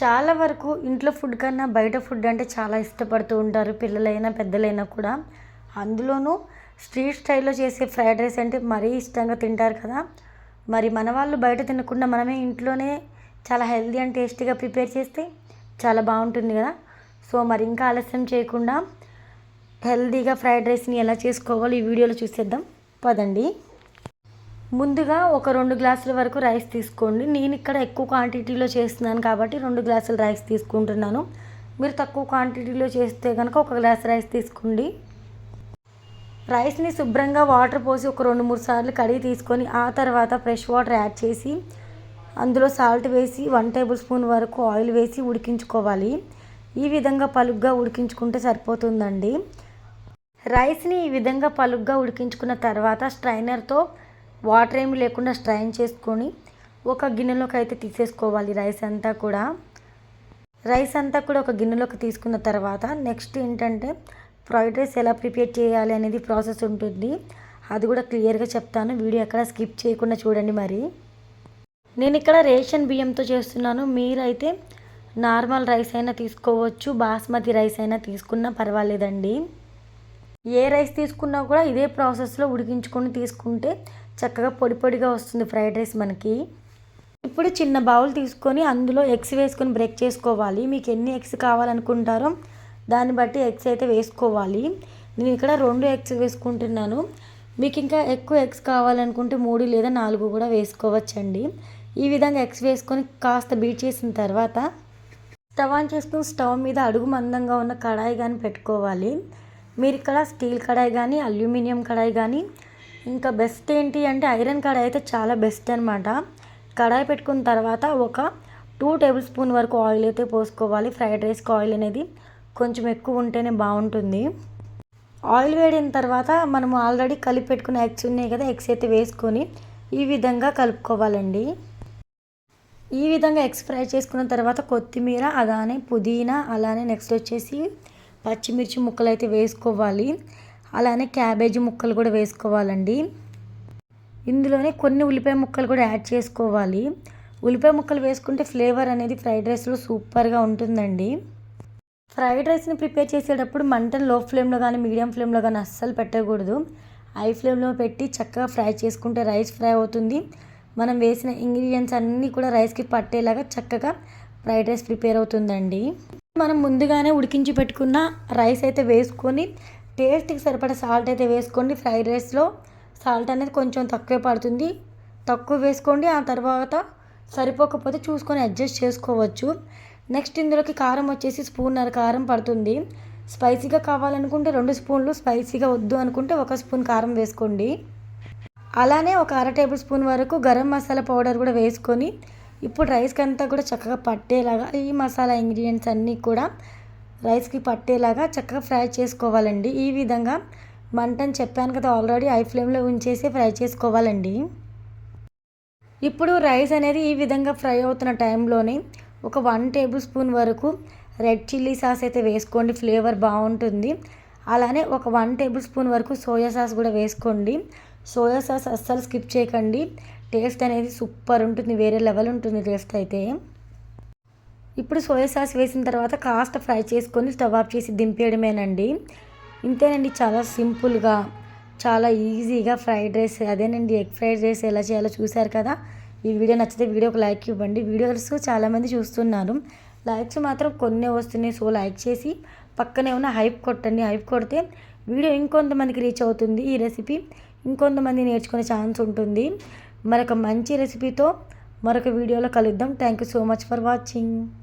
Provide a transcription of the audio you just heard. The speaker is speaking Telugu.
చాలా వరకు ఇంట్లో ఫుడ్ కన్నా బయట ఫుడ్ అంటే చాలా ఇష్టపడుతూ ఉంటారు పిల్లలైనా పెద్దలైనా కూడా. అందులోనూ స్ట్రీట్ స్టైల్లో చేసే ఫ్రైడ్ రైస్ అంటే మరీ ఇష్టంగా తింటారు కదా. మరి మన వాళ్ళు బయట తినకుండా మనమే ఇంట్లోనే చాలా హెల్దీ అండ్ టేస్టీగా ప్రిపేర్ చేస్తే చాలా బాగుంటుంది కదా. సో మరి ఇంకా ఆలస్యం చేయకుండా హెల్తీగా ఫ్రైడ్ రైస్ని ఎలా చేసుకోవాలో ఈ వీడియోలో చూసేద్దాం. పదండి. ముందుగా ఒక రెండు గ్లాసుల వరకు రైస్ తీసుకోండి. నేను ఇక్కడ ఎక్కువ క్వాంటిటీలో చేస్తున్నాను కాబట్టి రెండు గ్లాసుల రైస్ తీసుకుంటున్నాను. మీరు తక్కువ క్వాంటిటీలో చేస్తే కనుక ఒక గ్లాస్ రైస్ తీసుకోండి. రైస్ని శుభ్రంగా వాటర్ పోసి ఒక రెండు మూడు సార్లు కడిగి తీసుకొని ఆ తర్వాత ఫ్రెష్ వాటర్ యాడ్ చేసి అందులో సాల్ట్ వేసి వన్ టేబుల్ స్పూన్ వరకు ఆయిల్ వేసి ఉడికించుకోవాలి. ఈ విధంగా పలుగ్గా ఉడికించుకుంటే సరిపోతుందండి. రైస్ని ఈ విధంగా పలుగ్గా ఉడికించుకున్న తర్వాత స్ట్రైనర్తో వాటర్ ఏమి లేకుండా స్ట్రైన్ చేసుకొని ఒక గిన్నెలోకి అయితే తీసేసుకోవాలి రైస్ అంతా కూడా. రైస్ అంతా కూడా ఒక గిన్నెలోకి తీసుకున్న తర్వాత నెక్స్ట్ ఏంటంటే ఫ్రైడ్ రైస్ ఎలా ప్రిపేర్ చేయాలి అనేది ప్రాసెస్ ఉంటుంది. అది కూడా క్లియర్గా చెప్తాను. వీడియో ఎక్కడ స్కిప్ చేయకుండా చూడండి మరి. నేను ఇక్కడ రేషన్ బియ్యంతో చేస్తున్నాను. మీరైతే నార్మల్ రైస్ అయినా తీసుకోవచ్చు బాస్మతి రైస్ అయినా తీసుకున్నా పర్వాలేదండి. ఏ రైస్ తీసుకున్నా కూడా ఇదే ప్రాసెస్లో ఉడికించుకొని తీసుకుంటే చక్కగా పొడి పొడిగా వస్తుంది ఫ్రైడ్ రైస్ మనకి. ఇప్పుడు చిన్న బౌల్ తీసుకొని అందులో ఎగ్స్ వేసుకొని బ్రేక్ చేసుకోవాలి. మీకు ఎన్ని ఎగ్స్ కావాలనుకుంటారో దాన్ని బట్టి ఎగ్స్ అయితే వేసుకోవాలి. నేను ఇక్కడ రెండు ఎగ్స్ వేసుకుంటున్నాను. మీకు ఇంకా ఎక్కువ ఎగ్స్ కావాలనుకుంటే మూడు లేదా నాలుగు కూడా వేసుకోవచ్చండి. ఈ విధంగా ఎగ్స్ వేసుకొని కాస్త బీట్ చేసిన తర్వాత స్టవ్ ఆన్ చేసుకుని స్టవ్ మీద అడుగు మందంగా ఉన్న కడాయి కానీ పెట్టుకోవాలి. మీరు ఇక్కడ స్టీల్ కడాయి కానీ అల్యూమినియం కడాయి కానీ ఇంకా బెస్ట్ ఏంటి అంటే ఐరన్ కడాయి అయితే చాలా బెస్ట్ అనమాట కడాయి పెట్టుకున్న తర్వాత ఒక టూ టేబుల్ స్పూన్ వరకు ఆయిల్ అయితే పోసుకోవాలి. ఫ్రైడ్ రైస్కి ఆయిల్ అనేది కొంచెం ఎక్కువ ఉంటేనే బాగుంటుంది. ఆయిల్ వేడిన తర్వాత మనము ఆల్రెడీ కలిపి పెట్టుకున్న ఎగ్స్ ఉన్నాయి కదా ఎగ్స్ అయితే వేసుకొని ఈ విధంగా కలుపుకోవాలండి. ఈ విధంగా ఎగ్స్ ఫ్రై చేసుకున్న తర్వాత కొత్తిమీర అలానే పుదీనా అలానే నెక్స్ట్ వచ్చేసి పచ్చిమిర్చి ముక్కలు అయితే వేసుకోవాలి. అలానే క్యాబేజీ ముక్కలు కూడా వేసుకోవాలండి. ఇందులోనే కొన్ని ఉల్లిపాయ ముక్కలు కూడా యాడ్ చేసుకోవాలి. ఉల్లిపాయ ముక్కలు వేసుకుంటే ఫ్లేవర్ అనేది ఫ్రైడ్ రైస్లో సూపర్గా ఉంటుందండి. ఫ్రైడ్ రైస్ని ప్రిపేర్ చేసేటప్పుడు మంటను లో ఫ్లేమ్లో కానీ మీడియం ఫ్లేమ్లో కానీ అస్సలు పెట్టకూడదు. హై ఫ్లేమ్లో పెట్టి చక్కగా ఫ్రై చేసుకుంటే రైస్ ఫ్రై అవుతుంది. మనం వేసిన ఇంగ్రీడియంట్స్ అన్నీ కూడా రైస్కి పట్టేలాగా చక్కగా ఫ్రైడ్ రైస్ ప్రిపేర్ అవుతుందండి. మనం ముందుగానే ఉడికించి పెట్టుకున్న రైస్ అయితే వేసుకొని టేస్ట్కి సరిపడా సాల్ట్ అయితే వేసుకోండి. ఫ్రైడ్ రైస్లో సాల్ట్ అనేది కొంచెం తక్కువే పడుతుంది. తక్కువ వేసుకోండి. ఆ తర్వాత సరిపోకపోతే చూసుకొని అడ్జస్ట్ చేసుకోవచ్చు. నెక్స్ట్ ఇందులోకి కారం వచ్చేసి స్పూన్నర కారం పడుతుంది. స్పైసీగా కావాలనుకుంటే రెండు స్పూన్లు స్పైసీగా వద్దు అనుకుంటే ఒక స్పూన్ కారం వేసుకోండి. అలానే ఒక అర టేబుల్ స్పూన్ వరకు గరం మసాలా పౌడర్ కూడా వేసుకొని ఇప్పుడు రైస్కి అంతా కూడా చక్కగా పట్టేలాగా ఈ మసాలా ఇంగ్రీడియంట్స్ అన్నీ కూడా రైస్కి పట్టేలాగా చక్కగా ఫ్రై చేసుకోవాలండి. ఈ విధంగా మంటని చెప్పాను కదా ఆల్రెడీ హై ఫ్లేమ్లో ఉంచేసి ఫ్రై చేసుకోవాలండి. ఇప్పుడు రైస్ అనేది ఈ విధంగా ఫ్రై అవుతున్న టైంలోనే ఒక వన్ టేబుల్ స్పూన్ వరకు రెడ్ చిల్లీ సాస్ అయితే వేసుకోండి ఫ్లేవర్ బాగుంటుంది. అలానే ఒక వన్ టేబుల్ స్పూన్ వరకు సోయా సాస్ కూడా వేసుకోండి. సోయా సాస్ అస్సలు స్కిప్ చేయకండి. టేస్ట్ అనేది సూపర్ ఉంటుంది వేరే లెవెల్ ఉంటుంది టేస్ట్ అయితే. ఇప్పుడు సోయా సాస్ వేసిన తర్వాత కాస్త ఫ్రై చేసుకొని స్టవ్ ఆఫ్ చేసి దింపేయడమేనండి. ఇంతేనండి చాలా సింపుల్గా చాలా ఈజీగా ఫ్రైడ్ రైస్ అదేనండి ఎగ్ ఫ్రైడ్ రైస్ ఎలా చేయాలో చూశారు కదా? ఈ వీడియో నచ్చితే వీడియోకి లైక్ ఇవ్వండి. వీడియోస్ చాలామంది చూస్తున్నారు. లైక్స్ మాత్రం కొన్ని వస్తున్నాయి. సో లైక్ చేసి పక్కనే ఉన్న హైప్ కొట్టండి. హైప్ కొడితే వీడియో ఇంకొంతమందికి రీచ్ అవుతుంది. ఈ రెసిపీ ఇంకొంతమంది నేర్చుకునే ఛాన్స్ ఉంటుంది. మరొక మంచి రెసిపీతో మరొక వీడియోలో కలుద్దాం. Thank you so much for watching.